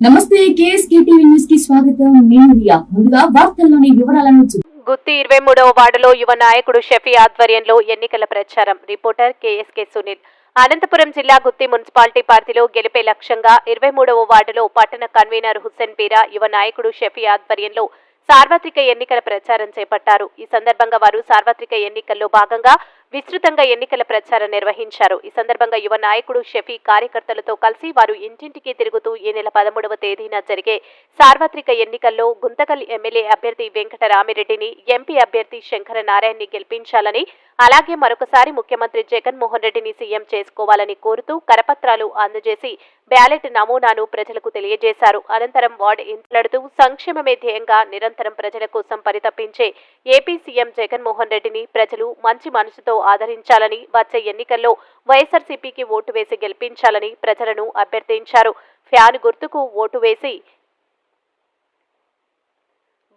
నమస్తే కేఎస్కేటీవీ న్యూస్కి స్వాగతం. నేను రియా. ముందుగా వార్తల్లోని వివరాలను చూ- గుత్తి ఇరవై మూడవ వార్డులో యువ నాయకుడు షఫీ ఆధ్వర్యంలో ఎన్నికల ప్రచారం. Reporter KSK Sunil. అనంతపురం జిల్లా గుత్తి మున్సిపాలిటీ పార్టీలో గెలిపే లక్ష్యంగా ఇరవై మూడవ వార్డులో పట్టణ కన్వీనర్ హుస్సేన్ పీరా యువ నాయకుడు షఫీ ఆధ్వర్యంలో సార్వత్రిక ఎన్నికల ప్రచారం చేపట్టారు. ఈ సందర్భంగా వారు సార్వత్రిక ఎన్నికల్లో భాగంగా విస్తృతంగా ఎన్నికల ప్రచారం నిర్వహించారు. ఈ సందర్భంగా యువ నాయకుడు షఫీ కార్యకర్తలతో కలిసి వారు ఇంటింటికి తిరుగుతూ ఈ నెల పదమూడవ తేదీన జరిగే సార్వత్రిక ఎన్నికల్లో గుంతకల్ ఎమ్మెల్యే అభ్యర్థి వెంకటరామిరెడ్డిని ఎంపీ అభ్యర్థి శంకర నారాయణని గెలిపించాలని అలాగే మరొకసారి ముఖ్యమంత్రి జగన్మోహన్ రెడ్డిని సీఎం చేసుకోవాలని కోరుతూ కరపత్రాలు అందజేసి బ్యాలెట్ నమూనాను ప్రజలకు తెలియజేశారు. అనంతరం వార్డు ఇంట్లాడుతూ సంక్షేమమే ధ్యేయంగా నిరంతరం ప్రజల కోసం పరితపించే ఏపీ సీఎం జగన్మోహన్ రెడ్డిని ప్రజలు మంచి మనసుతో ఆదరించాలని వచ్చే ఎన్నికల్లో వైఎస్ఆర్సీపీకి ఓటు వేసి గెలిపించాలని ప్రజలను అభ్యర్థించారు. ఫ్యాన్ గుర్తుకు ఓటు వేసి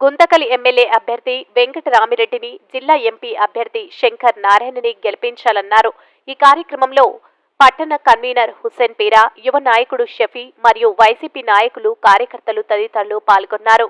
గుంతకలి ఎమ్మెల్యే అభ్యర్థి వెంకటరామిరెడ్డిని జిల్లా ఎంపీ అభ్యర్థి శంకర్ నారాయణని గెలిపించాలన్నారు. ఈ కార్యక్రమంలో పట్టణ కన్వీనర్ హుస్సేన్ పీరా యువ నాయకుడు షఫీ మరియు వైసీపీ నాయకులు కార్యకర్తలు తదితరులు పాల్గొన్నారు.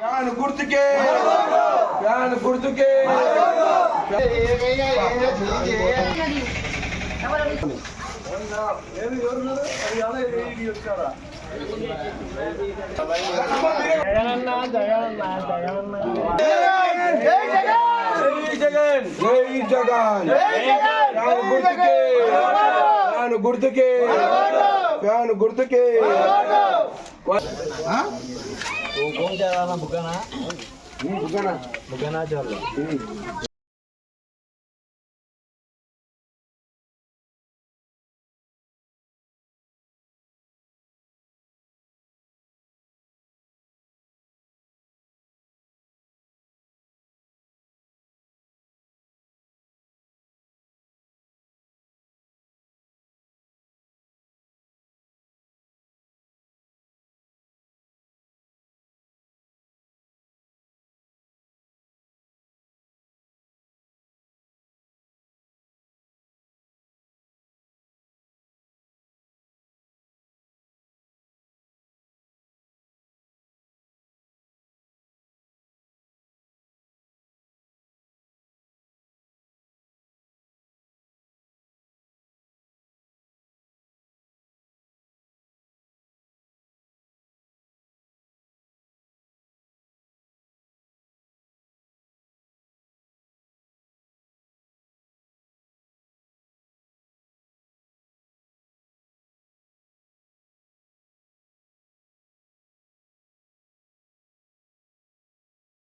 ఫ్యాన్ గుర్తుకే. ఫ్యాన్ గుర్తుకే. జై జగన్. జై జగన్. ఫ్యాన్ గుర్తుకే. ఫ్యాన్ గుర్తుకే ఫ్యాన్ గుర్తుకే. కోన్ చేయాలన్నా బుగ్గనా? బుగ్గనా? బుగ్గనా చాలు